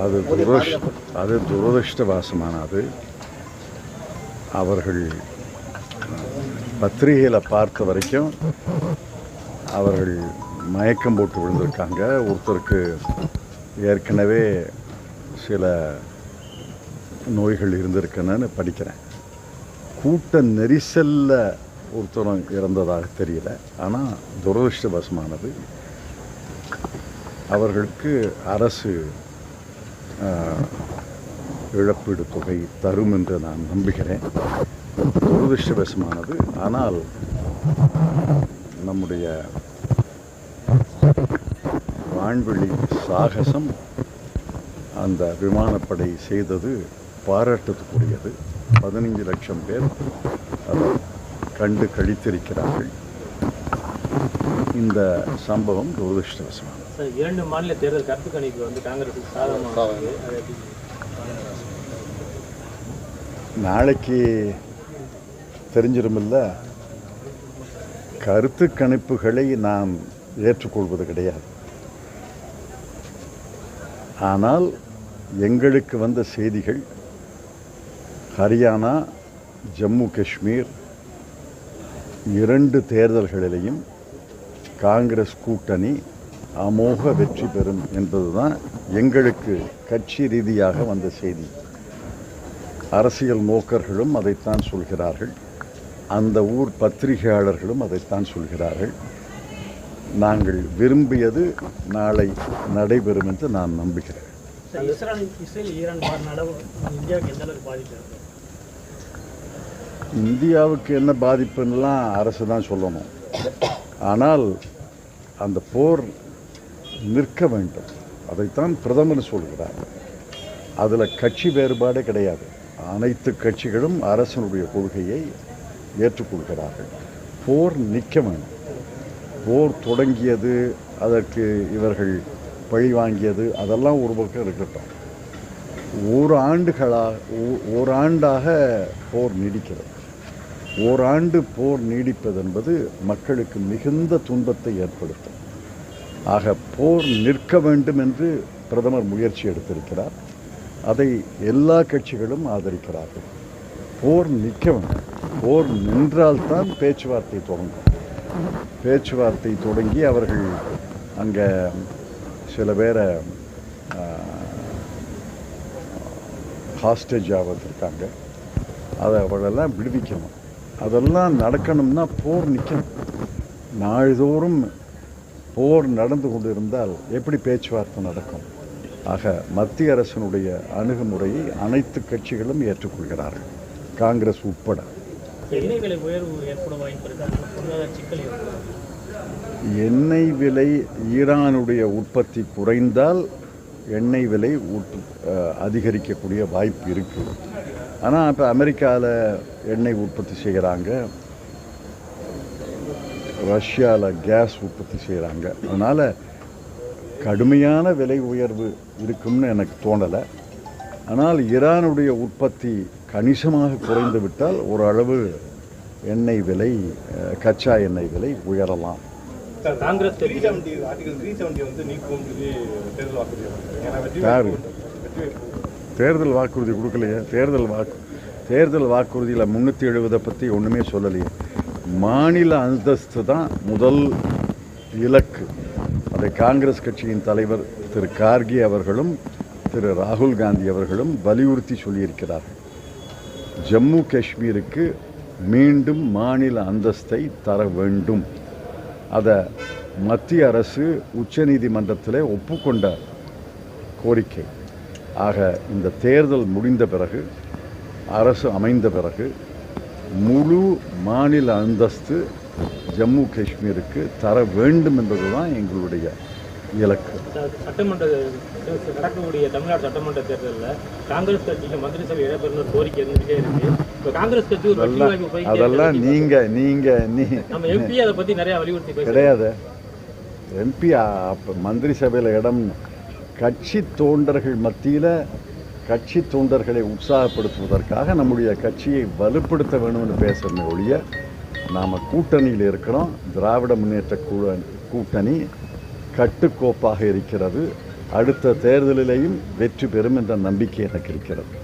அது துரஷ் அது துரதிருஷ்டவாசமானது அவர்கள் பத்திரிகையில் பார்த்த வரைக்கும் அவர்கள் மயக்கம் போட்டு விழுந்திருக்காங்க. ஒருத்தருக்கு ஏற்கனவே சில நோய்கள் இருந்திருக்குன்னு படிக்கிறேன். கூட்ட நெரிசலில் ஒருத்தரும் இறந்ததாக தெரியல. ஆனால் துரதிருஷ்டவசமானது. அவர்களுக்கு அரசு இழப்பீடு தொகை தரும் என்று நான் நம்புகிறேன். துரதிருஷ்டவசமானது. ஆனால் நம்முடைய வான்வெளி சாகசம் அந்த விமானப்படை செய்தது பாராட்டத்துக்குரியது பதினைஞ்சு லட்சம் பேர் அதை கண்டு கழித்திருக்கிறார்கள் இந்த சம்பவம் துரதிருஷ்டவசமானது. சார் இரண்டு மாநில தேர்தல் கருத்து கணிப்பு வந்து காங்கிரஸுக்கு சாதகமாக? நாளைக்கு தெரிஞ்சிருமில்ல. கருத்து கணிப்புகளை நாம் ஏற்றுக்கொள்வது கிடையாது. ஆனால் எங்களுக்கு வந்த செய்திகள் ஹரியானா ஜம்மு காஷ்மீர் இரண்டு தேர்தல்களிலேயும் காங்கிரஸ் கூட்டணி அமோக வெற்றி பெறும் என்பதுதான் எங்களுக்கு கட்சி ரீதியாக வந்த செய்தி. அரசியல் நோக்கர்களும் அதைத்தான் சொல்கிறார்கள். அந்த ஊர் பத்திரிகையாளர்களும் அதைத்தான் சொல்கிறார்கள். நாங்கள் விரும்பியது நாளை நடைபெறும் என்று நான் நம்புகிறேன். இந்தியாவுக்கு என்ன பாதிப்புன்னெலாம் அரசு தான் சொல்லணும். ஆனால் அந்த போர் நிற்க வேண்டும். அதைத்தான் பிரதமர் சொல்கிறார். அதில் கட்சி வேறுபாடே கிடையாது. அனைத்து கட்சிகளும் அரசனுடைய கொள்கையை ஏற்றுக்கொள்கிறார்கள். போர் நிற்க வேண்டும். போர் தொடங்கியது அதற்கு இவர்கள் பழி வாங்கியது அதெல்லாம் ஒரு பக்கம் இருக்கட்டும். ஒரு ஆண்டுகளாக ஓராண்டாக போர் நீடிக்கிறது. ஓராண்டு போர் நீடிப்பது என்பது மக்களுக்கு மிகுந்த துன்பத்தை ஏற்படுத்தும். ஆக போர் நிற்க வேண்டும் என்று பிரதமர் முயற்சி எடுத்திருக்கிறார். அதை எல்லா கட்சிகளும் ஆதரிக்கிறார்கள். போர் நிற்க வேண்டும். போர் நின்றால்தான் பேச்சுவார்த்தை தொடங்கும். பேச்சுவார்த்தை தொடங்கி அவர்கள் அங்கே சில பேரை ஹாஸ்டேஜாக வந்திருக்காங்க அதை அவளெல்லாம் விடுவிக்கணும். அதெல்லாம் நடக்கணும்னா போர் நிற்கணும். நாள்தோறும் போர் நடந்து கொண்டு இருந்தால் எப்படி பேச்சுவார்த்தை நடக்கும்? ஆக மத்திய அரசினுடைய அணுகுமுறையை அனைத்து கட்சிகளும் ஏற்றுக்கொள்கிறார்கள். காங்கிரஸ் உட்பட. எண்ணெய் விலை ஈரானுடைய உற்பத்தி குறைந்தால் எண்ணெய் விலை அதிகரிக்கக்கூடிய வாய்ப்பு இருக்குது ஆனால் இப்போ அமெரிக்காவில் எண்ணெய் உற்பத்தி செய்கிறாங்க ரஷ்யாவில் கேஸ் உற்பத்தி செய்கிறாங்க அதனால் கடுமையான விலை உயர்வு இருக்கும்னு எனக்கு தோணலை. ஆனால் ஈரானுடைய உற்பத்தி கணிசமாக குறைந்து விட்டால் ஓரளவு எண்ணெய் விலை கச்சா எண்ணெய் விலை உயரலாம். காங்கிரஸ் த்ரீ கட்சி செவன்டி ஆர்டிகல் த்ரீ செவன்டி வந்து நீக்கும் சொல்லி தேர்தல் வாக்குறுதி வழங்குறாங்க. ஏன்னா வெற்றி யாரு? வெற்றி வாய்ப்பு தேர்தல் வாக்குறுதி கொடுக்கலையே? தேர்தல் வாக்கு தேர்தல் வாக்குறுதியில் முந்நூற்றி எழுபதை பற்றி ஒன்றுமே சொல்லலையே. மாநில அந்தஸ்து தான் முதல் இலக்கு. அதை காங்கிரஸ் கட்சியின் தலைவர் திரு கார்கே அவர்களும் திரு ராகுல் காந்தி அவர்களும் வலியுறுத்தி சொல்லியிருக்கிறார்கள். ஜம்மு காஷ்மீருக்கு மீண்டும் மாநில அந்தஸ்தை தர வேண்டும். அதை மத்திய அரசு உச்சநீதிமன்றத்தில் ஒப்புக்கொண்ட கோரிக்கை. ஆக இந்த தேர்தல் முடிந்த பிறகு அரசு அமைந்த பிறகு முழு மாநில அந்தஸ்து ஜம்மு காஷ்மீருக்கு தர வேண்டும் என்பதுதான் எங்களுடைய இலக்கு. சட்டமன்ற நடக்கக்கூடிய தமிழ்நாடு சட்டமன்ற தேர்தலில் காங்கிரஸ் கட்சிக்கு மந்திரி சபை இடம்பெறணும் கோரிக்கை இருந்துகிட்டே இருக்கு. இப்போ காங்கிரஸ் கட்சி ஒரு அதெல்லாம் இருக்கு. நீங்கள் நீங்கள் நீ நம்ம எம்பி அதை பத்தி நிறைய வலியுறுத்தி கிடையாது. எம்பி அப்போ மந்திரி சபையில் இடம் கட்சி தொண்டர்கள் மத்தியில் கட்சி தொண்டர்களை உற்சாகப்படுத்துவதற்காக நம்முடைய கட்சியை வலுப்படுத்த வேணும்னு பேசுகிறமே ஒழிய நாம் கூட்டணியில் இருக்கிறோம். திராவிட முன்னேற்ற கூட கூட்டணி கட்டுக்கோப்பாக இருக்கிறது. அடுத்த தேர்தலிலேயும் வெற்றி பெறும் என்ற நம்பிக்கை எனக்கு இருக்கிறது.